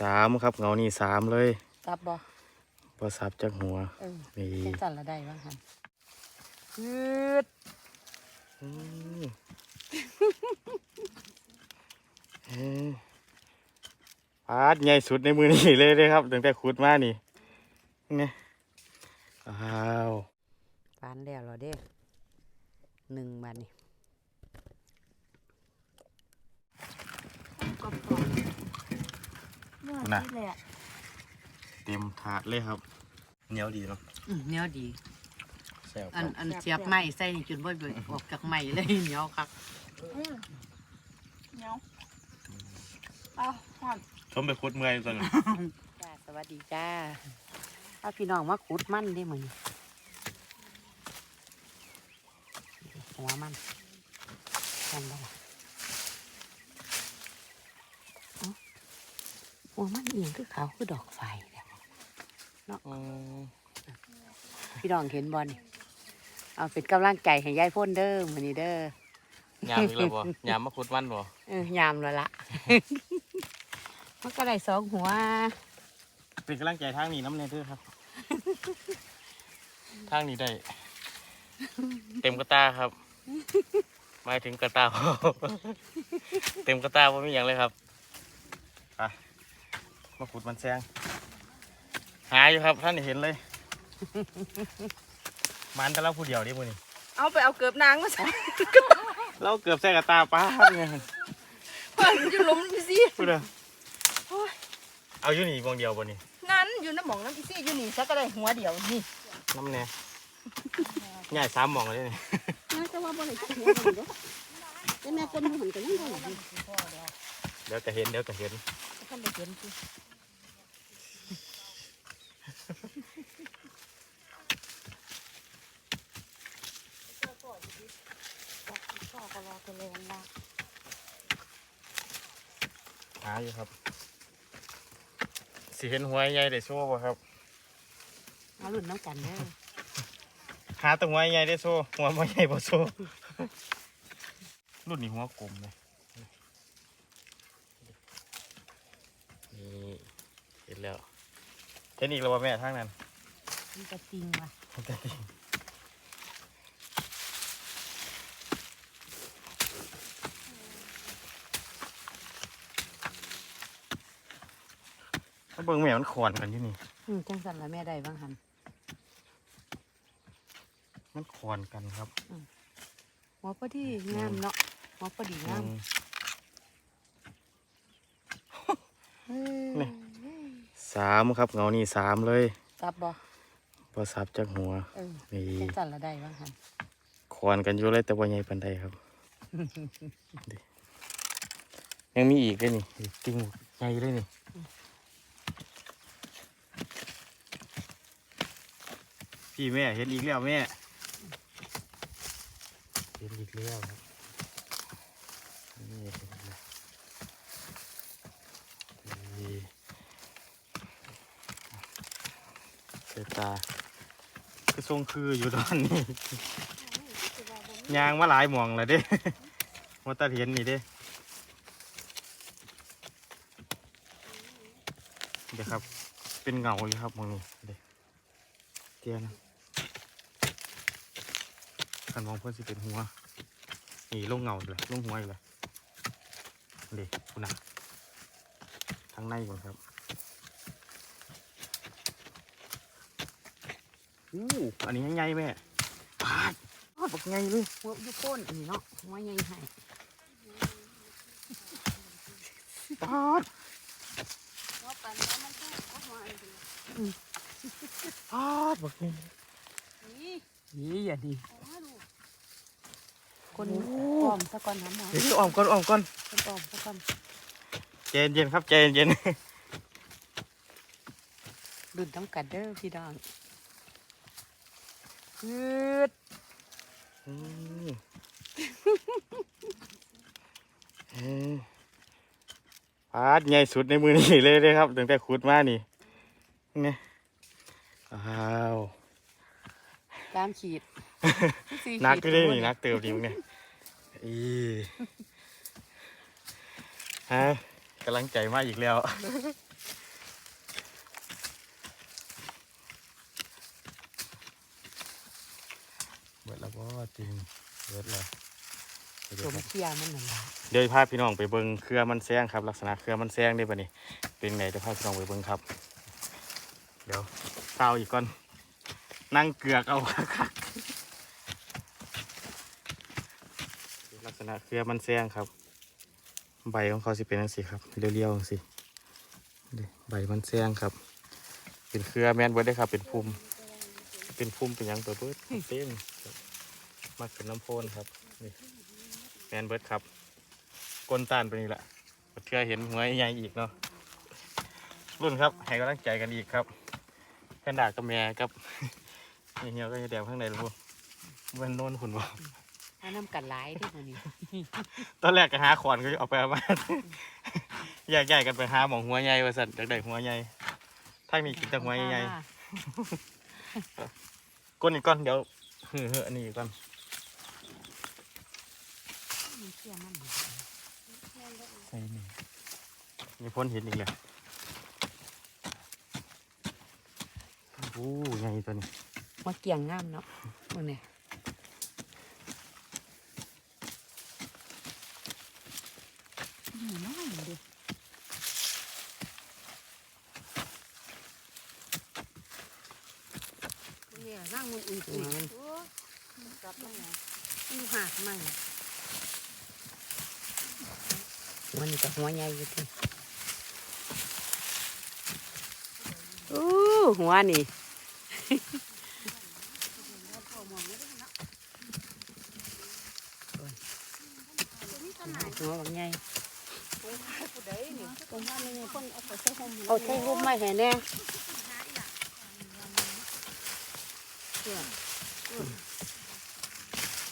สามครับเงานี่สามเลยซับบ่พอสับจากหัวเออนี่จังสั่นละได้บ้างหันยืดอืมเอ้ยปาดใหญ่สุดในมือนี่เลยเลยครับตั้งแต่ขุดมานี่ไงอ้าวปานแล้วเหรอเด้หนึ่งบาทนี่ กรอบๆเนื้อชีสเลยอะเต็มถาดเลยครับเหนียวดีเนาะอื้อเหนียวดี แซ่บคอัรันบอันเสียบไม้ใส่นี่จนบ่เบิดออกจากไม้เลยเหนียวครับอืมเหนียวเอาหอมชมไปขุดเมื่อยตอนนี้จ้าสวัสดีจ้าเอาพี่น้องมาขุดมันได้เหมือนหัวมันทำได้ล่ะเอ้า หัวมันเอียงคือขาวคือดอกไฟเนี่ยพี่น้องเห็นบอลเอาเป็นกำลังใจให้ยายพ่นเด้อมือนี้เด้อยามอีกแล้วบ่ยามมาขุดมันบ่เออยามแล้วละมันก็ได้สองหัว เป็นกำลังใจทางนี้น้ำเนเธอครับ ทางนี้ได้ เต็มกระตาครับหมายถึงกระตา เต็มกระตาว่ามีอย่างเลยครับไป มาขุดมันแซง หาอยู่ครับท่านเห็นเลย มันแต่เราผู้เดียวนี่บุนี่เอาไปเอาเกือบนางมาใส่เราเกือบใส่กระตาป้าดไงมันอยู่หล้มพี่ซี่พูดเลยเอาอยู่นี่วงเดียวบนี่งั้นอยู่น้ำหมองน้ำพี่ซี่อยู่นี่สักก็ได้หัวเดียวนี่น้ำแน่ใหญ่สามหมองเลยนี่น่าจะว่าบ่ได้เห็นกันเด้อแต่แม่คนหันกันยังบ่เห็นเดี๋ยวจะเห็นเดี๋ยวจะเห็นท่านได้เห็นสิ พ่อก็รอตัวเองนะ หาอยู่ครับสิเห็นหัวใหญ่ได้โซ่บ่ครับเอาหลุดน้ำกันเด้อหาแตัวหัวใหญ่ได้โซ่หัวบ่ใหญ่บ่โซ่รุ่นนี้หัวกลมเลยนี่เห็นแล้วเห็นอีกแล้วว่าแม่ทางนั้น มันจะจริงว่ะ มันจะดีถ้า เบิ่งแม่มันขวนกันอยู่นี่อืมจังสันละแม่ได้บ้างหัน มันขวนกันครับหัวพอดีงามเนาะหัวพอดีงามอืมนี่สามครับเงานี่สามเลยซับบ่พอสับจากหัวเออนี่จังสันละได้บ้างหันขวนกันอยู่เลยแต่ว่าใหญ่ปันใดครับดิยังมีอีกเลยนี่อีกติ้งใหญ่เลยนี่ พี่แม่เห็นอีกแล้วแม่ เห็นอีกแล้วครับนี่เห็นอีกแล้วนี่เสตาคือทรงคืออยู่ตอนนี้ยางมาหลายหมองแล้วเด้มาตาเห็นนี่เด้เดี๋ยวครับ เป็นเงาอยู่ครับมองนี้เด้เตียนะ คันมองเพื่อนสิเป็นหัว นี่ลงเงาเลยลงหัวอีกเลยเด้คุณนะทางในก่อนครับอู้อันนี้ใหญ่ๆแม่ปาดปาดบักใหญ่เลยหัวอยุโคนอันนี้เนาะหัวใหญ่ให้ปาดว่าปันว่ามันก็เอาหัวอันนี้ปาดบักใหญ่นี่นี่อย่าดีเอามาดู คนโอ้อ้อมซะก่อนน้ำหน่อยเดี๋ยวอ้อมก่อนอ้อมก่อนคนอ้อมซะก่อนใจเย็นๆครับใจเย็นดุดน้ำกันเด้อพี่น้องยืดๆอืมเอ้ยปาดใหญ่สุดในมือนี่เลยเลยครับตั้งแต่ขุดมานี่ไงอ้าวตามขีดสี่นักขีก็ได้นี่นักเติมดีมั้งเนี่ย อีฮะกำลังใจมากอีกแล้ว เบิดแล้วว่าจริง เบิดแล้วชมเคียมันหนึ่งเดี๋ยวพาพี่น้องไปเบิ้งเครือมันแซงครับ ลักษณะเครือมันแซงได้ปะนี่เป็นไงเดี๋ยพาพี่น้องไปเบิ้งครับ เดี๋ยวเตาอีกก่อน นั่งเกลือกเอาคัก ษณะเครือมันแซงครับ ใบของเขาสิเป็นจังซี่ครับเรียวๆจังซี่นี่ใบมันแซงครับ เป็นเครือแมนเบิดได้ครับ เป็นพุ่มเป็นพุ่มเป็นยังเปิดเบิดเต้นมาขึ้นน้ำโพนครับนี่แมนเบิดครับก้นต้านไปนี่แหละเชื่อเห็นหัวใหญ่อีกเนาะรุ่นครับให้กำลังใจกันอีกครับแพนดากับแม่ครับเหี่ยวก็จะแดงข้างในลูกมันโน่นหุ่นบ่ อันน้ำกันหลายเด้วยนี่ตอนแรกก็หาขอนก็เอาไปเอามา แยกย้ายกันไปหาหมองหัวใหญ่ว่าสัตว์อยากได้หัวใหญ่ถ้ามีกินแต่หัวใหญ่ๆก้นอีกก้อนเดี๋ยวเฮ้อๆอันนี้อีกก้อนมันเคียมันนี่ใส่นี่มีพ้นเห็นอีกแล้วโอ้ใหญ่ตัวนี้มาเกี่ยงงามเนาะมึงเนี่ย อยู่น้อยเดียว เนี่ยร่างมันอุ่น ตัวมัน กลับมาไง มันหักมันมันจะหัวใหญ่อยู่ที่โอ้หัวนี่ หัวบางใหญ่ผู้ใดนี่ตรงบ้านนี่คนเอาไปใส่ห่มเอาใช้รูปไม่เห็นแน่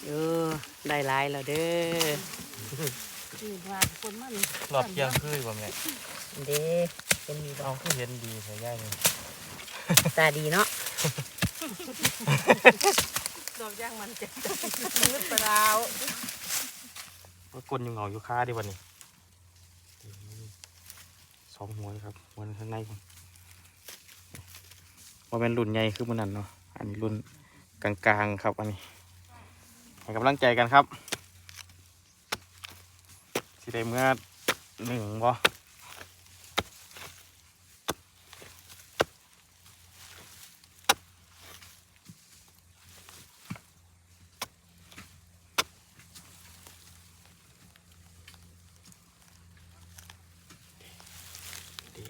เออ ได้หลายแล้วเด้อนี่ว่าคนมันรอบเที่ยงคืนบ่แม่เด้เป็นมีดอกเอาคือเห็นดีใส่ย่ายนี่ตาดีเนาะดอกย่างมันเจ็บนึกไปดาวว่ากลนอยู่เหงาอยู่ค้าดิวันนี้สองหัวเลยครับหัวข้างในผมว่าเป็นรุ่นใหญ่คือมันนั่นเนาะอันนี้รุ่นกลางๆครับอันนี้ ให้กำลังใจกันครับสิได้เมื่อหนึ่งบ่ดี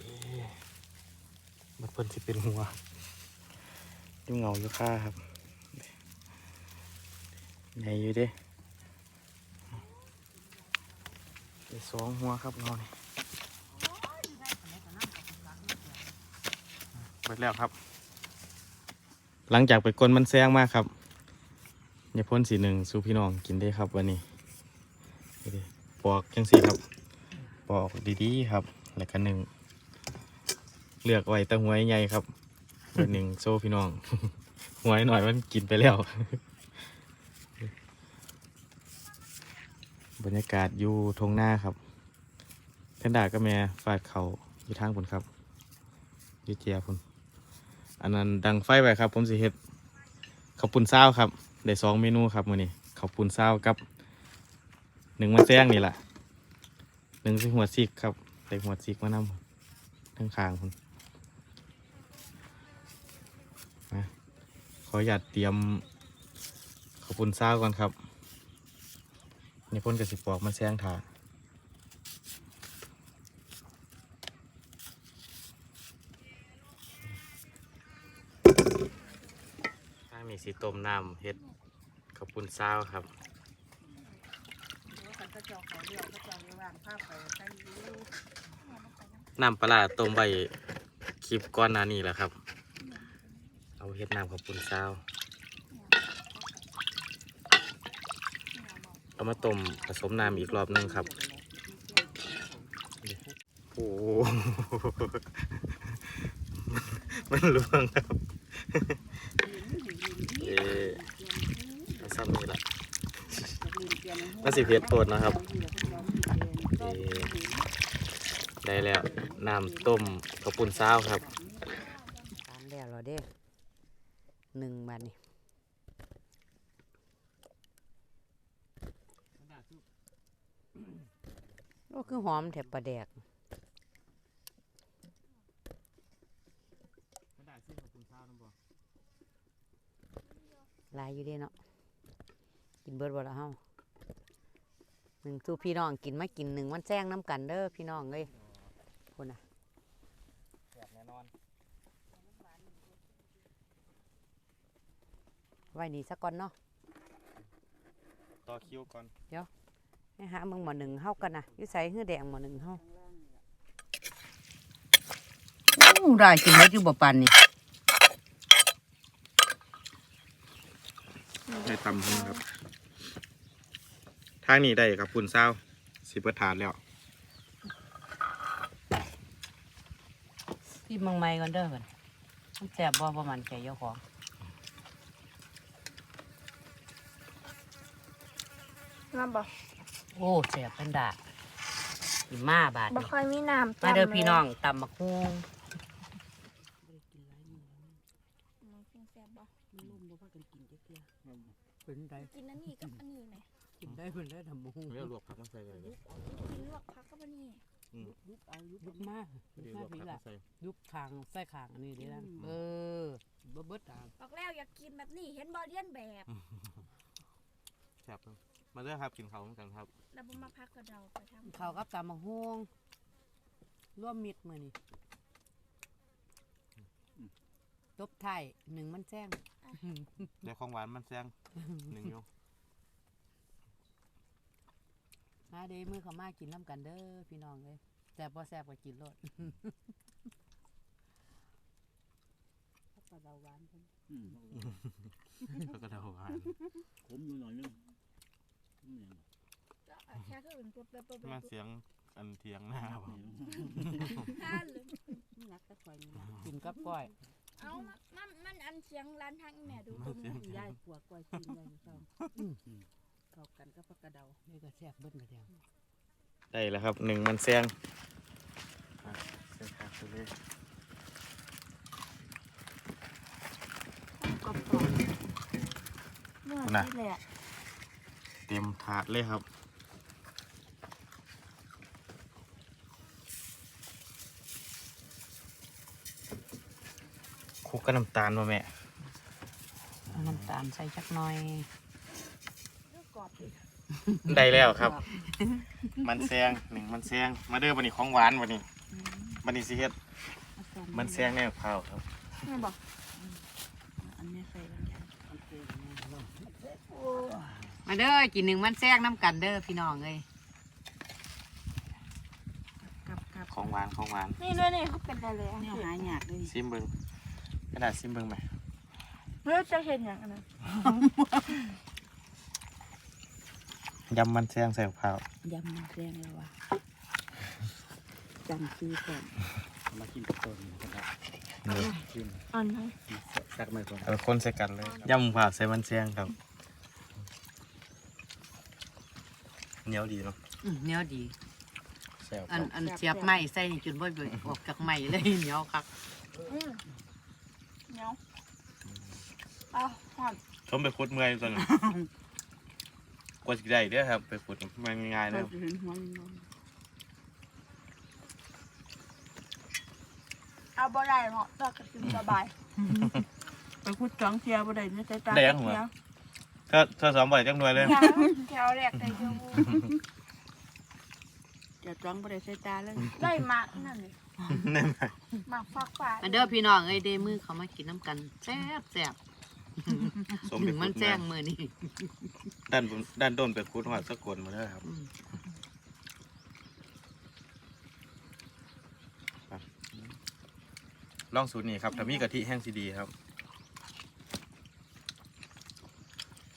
มันเพิ่นสิเป็นหัวยู่งเหงาอยู่ค่าครับ ใหญ่อยู่เด้ได้สองหัวครับเงานี่เปิดแล้วครับ หลังจากไปกลนมันแซงมากครับอย่าพ่นสีหนึ่งสู่พี่น้องกินได้ครับวันนี้ปอกจังสีครับ ปอกดีๆครับ แล้วก็หนึ่งเลือกไว้ต่หัวใหญ่ครับหนึ่งโซ่พี่น้องหัวหน่อยมันกินไปแล้ว บรรยากาศอยู่ทงหน้าครับแพนด้าก็แม่ฟาดเขาอยู่ทางพุนครับยู่เจียพุนอันนั้นดังไฟไปครับ ผมสิเฮ็ดข้าวปุ้นเศร้าครับได้สองเมนูครับมื้อนี้ข้าวปุ้นเศร้ากับหนึ่งมันแซงนี่แหละหนึ่งส่หัวซิกครับใส่หัวซิกมานำทั้งคางคุณมาขออยาตเตรียมข้าวปุ้นซ่าก่อนครับ นี่พ่นกระสิบปอกมาแซงถาถ้ามีสีต้มน้ำเฮ็ดข้าวปุ้นซ่าวครับน้ำปลาต้มใบคลิปก้อนหนานี่แหละครับ เอาเฮ็ดน้ำข้าวปุ้นซา เอามาต้มผสมน้ำอีกรอบหนึงครับ โอ้โหมันล่วงครับเอ๊ะเอาซ้ำนี่ละมันสิเผ็ดโปดนะครับ ได้แล้วน้ำต้มข้าวปุ้นซาวครับตามแล้วเหราเด้หนึ่งบาทนี่ โอ้คือหอมแถบปลาแดกไม่ได้ซิกับคุณเช้าน้ำบ่หลายอยู่เด้เนาะ กินเบิดบ่ละเฮาหนึ่งสู้พี่น้องกินมากินหนึ่งวันแจ้งน้ำกันเด้อพี่น้องเอ้ยคนน่ะแซ่บแน่นอนไว้นี่สักก่อนเนาะ ต่อคิวก่อน ให้หามึงหมอหนึ่งเฮากันนะอยู่ใส่หื้อแดงหมอหนึ่งเฮาอู้ได้กินได้อยู่บ่ปานนี่ได้ตำหงครับ ทางนี้ได้ครับคุณเช้าสิเปิดถาดแล้วพี่มังไม่ก่อนเด้อบัดมันแซ่บบ่ประมาณแก่เจ้าของน้ำบ่ โอ้แซ่บเป็นดากินมาบาดบ่นี่ค่อยมีน้ำมาเด้อพี่น้องตำบักฮุงแซ่บบ่เป็นได้กินอันนี้กับอันนี้ไหมกินได้เป็นได้ทำบักฮุงเรียกลวกผักมาใส่เลยกินลวกผักกับอันนี้ยุบเอายุบมากเรียกลวกผักมาใส่ยุบคางใส่คางอันนี้เด้นะเออบ่เบิดอะบอกแล้วอยากกินแบบนี้เห็นบ่เลียนแบบแซ่บครับมาเด้อครับกินข้าวเหมือนกันครับ แล้วบ่มาพักกับเราไปทำข้าวกับตำบักฮุงร่วมมิตรมื้อนี้ตบไทายหนึ่งมันแจ้งได้ของหวานมันแซงหนึ่งโยมาเด้มือเขามากินน้ำกันเด้อพี่น้องเลยแซ่บบ่แซ่บก็กินโลดปลาดาวหวานเพิ่นอืมแล้วก็เดาหวาน ขมอยู่หน่อยนึงอืม แค่คืออื่นปุ๊บปุ๊บปุ๊บมาเสียงอันเทียงหน้าบ่ ท่านเลยนักตะคอยนี่นะกินกับก้อยเอามันมันอันเสียงร้านทางอีแม่ดูมาเสียงยายปัวกล้วยกินเลยเจ้าเข้ากันกับผักกระเดานี่ก็แซ่บเบิดมาเดียวได้แล้วครับหนึ่งมันแซงอะเสียงขาดไปเลยกรอบกรอบเนื้อที่แหละเต็มถาดเลยครับ คลุกกับน้ำตาลมาแม่เอาน้ำตาลใส่จักหน่อยเนื้อกรอบดีได้แล้วครับ มันแซงหนึ่งมันแซงมาเด้อบันนี้ของหวานบันนี้บันนี้สิเฮ็ดมันแซงแน่ข้าวครับแม่บอกอันนี้ใส่กันยายมาเด้อกินหนึ่งมันแซ่บน้ำกันเด้อพี่น้องเลยกับกับของหวานของหวานนี่ด้วยนี่เขาเป็นอะไรอะเนี่ยหายากเลยซิมเบิง กระดาษซิมเบิงไหมเพื่อจะเห็นอย่างนั้นยำมันแซงใส่ข้าวยำมันแรงแล้วว่ะจำชื่อก่อนมากินกับต้นนะครับกินอันนั้นสักไม่ก่อนเอาคนใส่กันเลยยำผักใส่มันแซงครับเหนียวดีเนาะอื้อเหนียวดีแซ่บคอัรันบอันเสียบไม้ใส่นี่จุดบ่อยๆออกจากไม้เลยเหนียวคักอืมเหนียวเอาหอมชมไปขุดเมื่อยตอนนั้นกว่าสิได้เด้อครับ ไปขุดมันง่ายๆเราเด้อจะเห็นหัวมันนอนเอาบ่ได้เหรอตอกกระติมสบายไปพูดจังเทียบ่ได้เนี่ยใจตาได้ยังหัวถ้าถ้าสอมบ่อยจังหน่วยเลยยังแถวแรกได้อยูจะจังบ่ได้ใส่ตาเลยได้มานั่นเลยแน่นไหมมาฟักฟ้ามาเด้อพี่น้องเอ้ยเด้มือเขามากินน้ำกันแซ่บแซ่บ สมหไปนึ่งขุมันดแจ้มางมือนี่ด้านบนด้านต้นไปขุดหัวสะกดมาเด้อครับ อืมลองสูตรนี้ครับถ้ามีกะทิแห้งซีดีครับ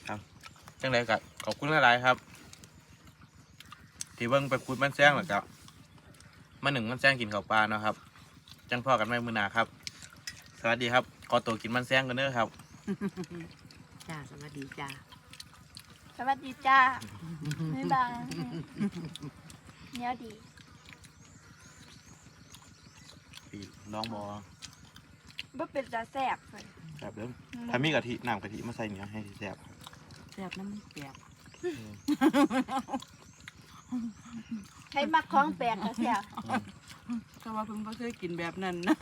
ครับจังไรก็ขอบคุณหลายๆครับ ที่เบิ่งไปขุดมันแซงหรอครับมาหนึ่งมันแซงกินข้าวปลาเนาะครับ จังพ่อกันไม่มือหนาครับ สวัสดีครับ ขอตัวกินมันแซงกันเด้อครับ จ้าสวัสดีจ้าสวัสดีจ้าบ๊ายบายเหนียวดีปีน้องบอบ่เป็นตาแซ่บเลยแบบเดิมถ้ามีกะทิน้ำกะทิมาใส่เหนียวให้แซ่บครับแซ่บน้ำมันแซ่บหใครมักของแปลกก็แซ่บก็ว่าเพิ่งบ่เคยกินแบบนั้นนะ